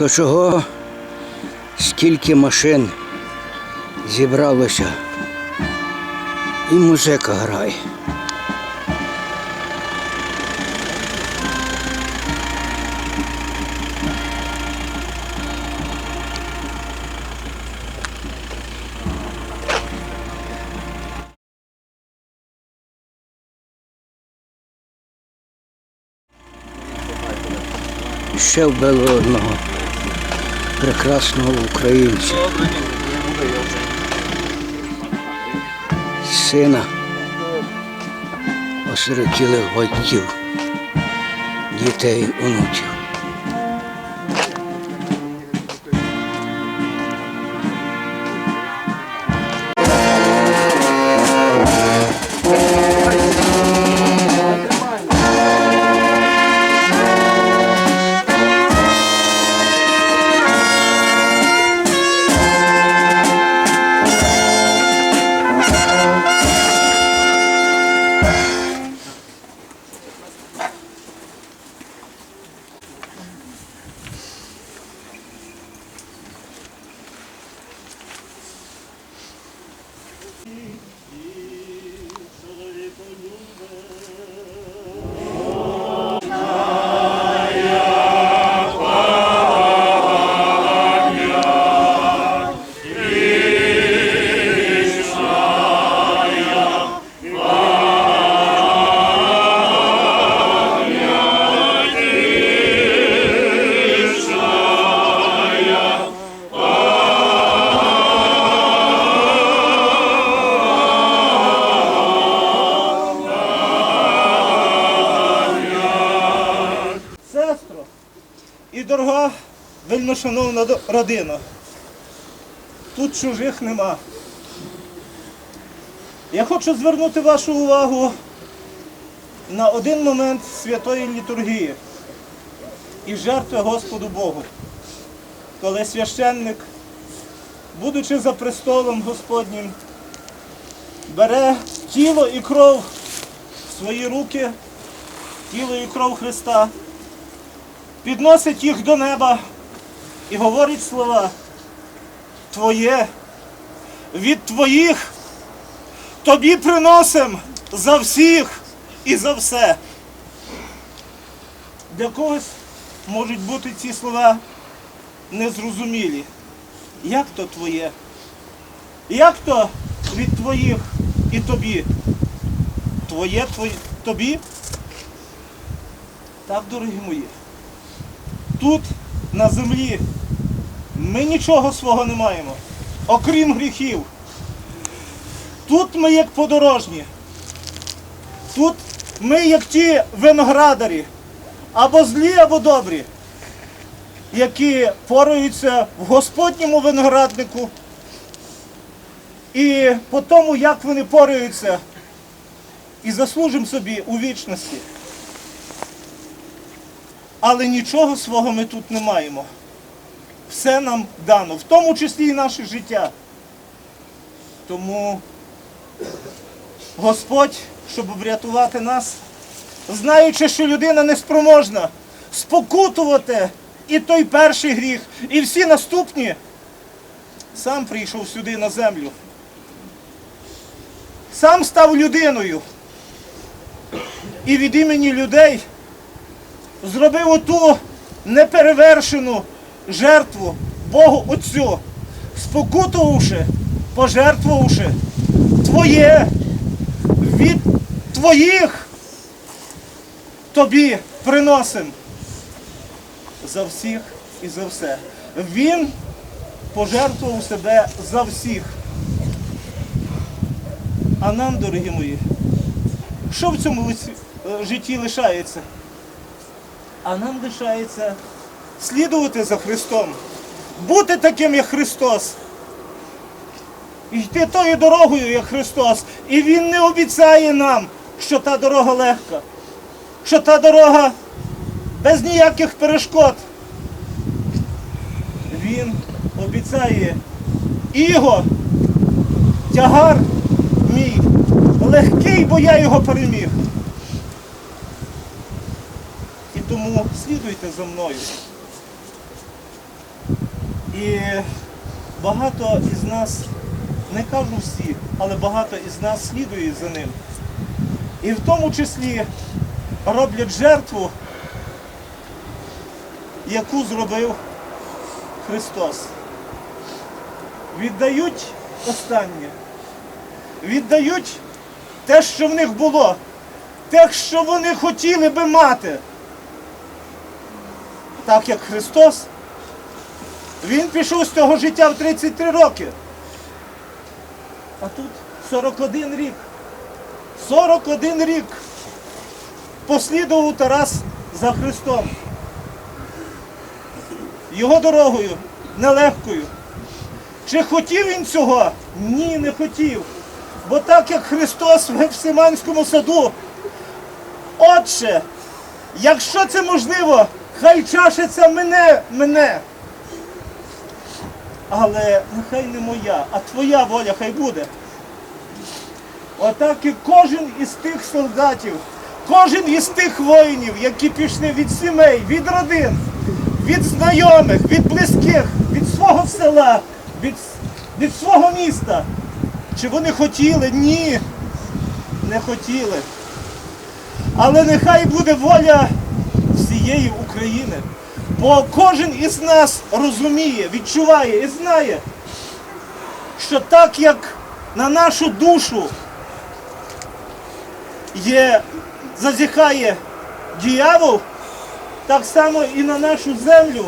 То чого? Скільки машин зібралося, і музика грає. Ще вбили одного прекрасного українця. Сина осиротілих батьків, дітей, онуків. Вельмишановна до- родина. Тут чужих нема. Я хочу звернути вашу увагу на один момент святої літургії і жертви Господу Богу, коли священник, будучи за престолом Господнім, бере тіло і кров в свої руки, тіло і кров Христа підносить їх до неба і говорить слова Твоє, від Твоїх тобі приносим за всіх і за все. Для когось можуть бути ці слова незрозумілі. Як то твоє? Як то від твоїх і тобі? Твоє твоє, тобі? Так, дорогі мої тут, на землі, ми нічого свого не маємо, окрім гріхів. Тут ми як подорожні. Тут ми як ті виноградарі, або злі, або добрі, які пораються в Господньому винограднику. І по тому, як вони пораються, і заслужимо собі у вічності. Але нічого свого ми тут не маємо. Все нам дано, в тому числі і наше життя. Тому Господь, щоб врятувати нас, знаючи, що людина неспроможна спокутувати і той перший гріх, і всі наступні, сам прийшов сюди на землю. Сам став людиною. І від імені людей зробив оту неперевершену жертву Богу Отцю, спокутувавши, пожертвувавши Твоє від Твоїх тобі приносим за всіх і за все. Він пожертвував себе за всіх. А нам, дорогі мої, що в цьому е, житті лишається? А нам лишається слідувати за Христом, бути таким, як Христос. Йти тою дорогою, як Христос. І Він не обіцяє нам, що та дорога легка, що та дорога без ніяких перешкод. Він обіцяє іго, тягар мій, легкий, бо я його переміг. І слідуйте за мною. І багато із нас, не кажу всі, але багато із нас слідує за ним. І в тому числі роблять жертву, яку зробив Христос. Віддають останнє. Віддають те, що в них було, те, що вони хотіли би мати. Так як Христос, Він пішов з цього життя в 33 роки. А тут 41 рік. 41 рік послідував Тарас за Христом. Його дорогою, нелегкою. Чи хотів він цього? Ні, не хотів. Бо так як Христос в Гефсиманському саду, Отче, якщо це можливо, хай чашиться мене, мене. Але нехай не моя, а твоя воля хай буде. Отак і кожен із тих солдатів, кожен із тих воїнів, які пішли від сімей, від родин, від знайомих, від близьких, від свого села, від, від свого міста. Чи вони хотіли? Ні, не хотіли. Але нехай буде воля всієї України. Бо кожен із нас розуміє, відчуває і знає, що так як на нашу душу є, зазіхає діявол, так само і на нашу землю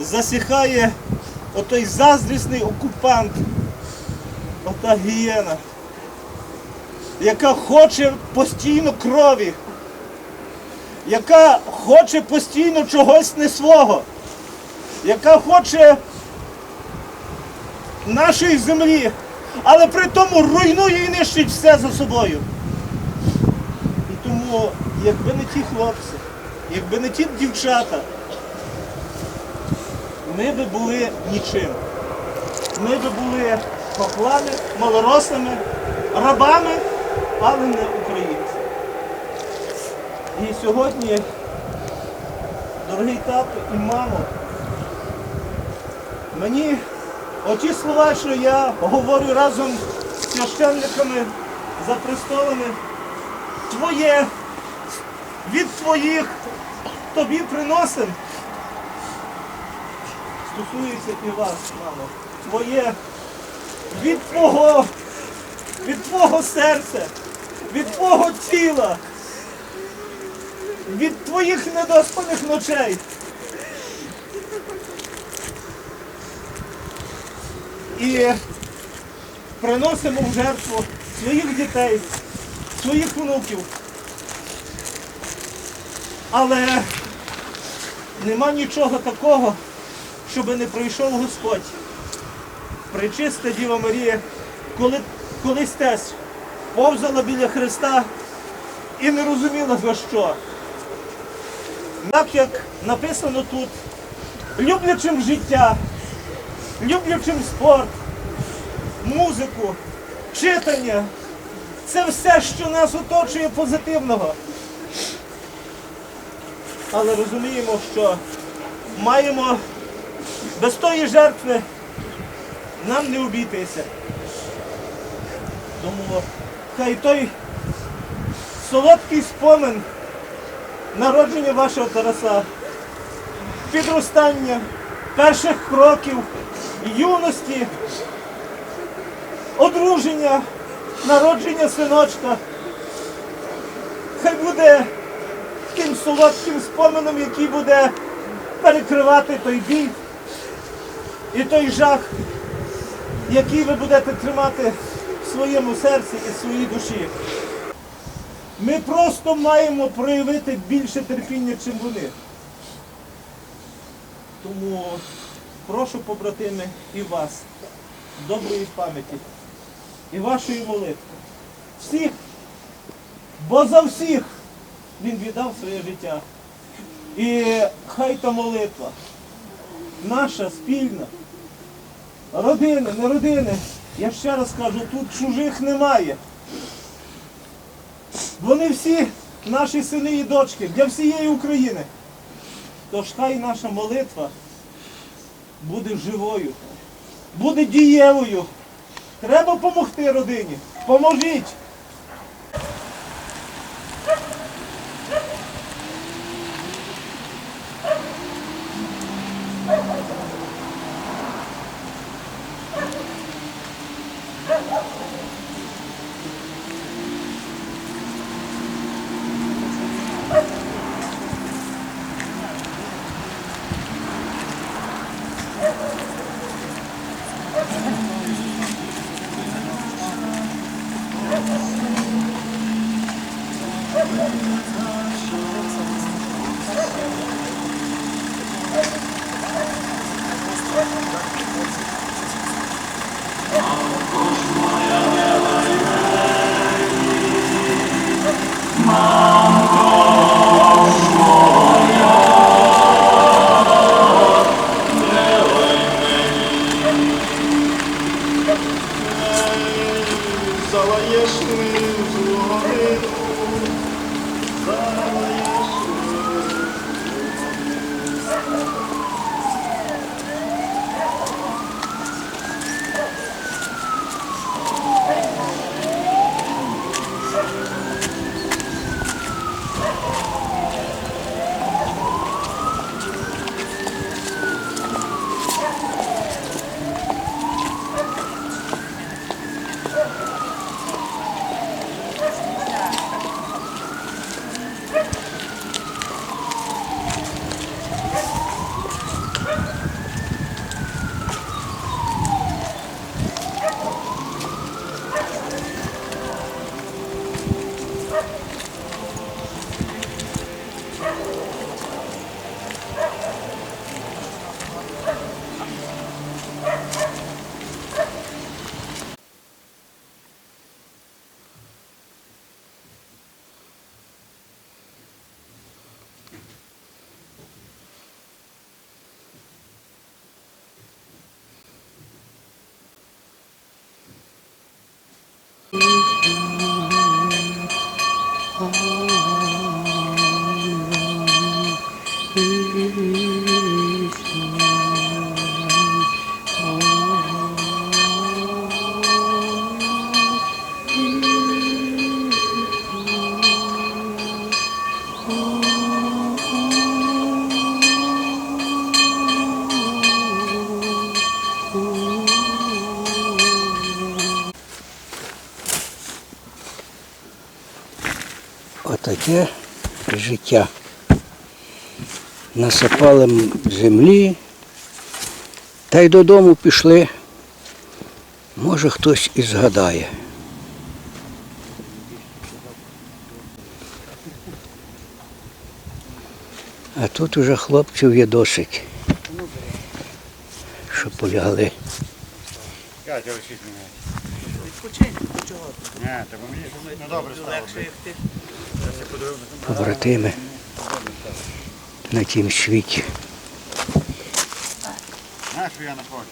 засіхає отой заздрісний окупант, ота гієна, яка хоче постійно крові, яка хоче постійно чогось не свого, яка хоче нашої землі, але при тому руйнує і нищить все за собою. І тому, якби не ті хлопці, якби не ті дівчата, ми би були нічим. Ми би були поклами, малорослими, рабами, але не українці. І сьогодні, дорогий тато і мамо, мені оті слова, що я говорю разом з священниками за престолами, твоє від твоїх тобі приносим. Стосується і вас, мамо. Твоє від твого, від твого серця, від твого тіла, від твоїх недоспаних ночей. І приносимо в жертву своїх дітей, своїх внуків. Але нема нічого такого, щоб не прийшов Господь. Пречиста Діва Марія, коли колись теж повзала біля Христа і не розуміла за що. Так як написано тут, люблячим життя, люблячим спорт, музику, читання, це все, що нас оточує позитивного. Але розуміємо, що маємо без тої жертви нам не обійтися. Тому хай той солодкий спомин народження вашого Тараса, підростання, перших кроків, юності, одруження, народження синочка. Хай буде таким солодким споменом, який буде перекривати той біль і той жах, який ви будете тримати в своєму серці і в своїй душі. Ми просто маємо проявити більше терпіння, чим вони. Тому прошу, побратими, і вас, доброї пам'яті, і вашої молитви. Всіх, бо за всіх він віддав своє життя. І хай та молитва, наша спільна, родини, не родини. Я ще раз кажу, тут чужих немає. Вони всі наші сини і дочки для всієї України. Тож хай наша молитва буде живою, буде дієвою. Треба допомогти родині. Поможіть! Отаке життя. Насипали землі та й додому пішли. Може хтось і згадає. А тут уже хлопців є досить, що полягли. Відпочинь, чого? Ні, треба мені добре стало. Легше, як побратими на тім світі. Знаєш, я на?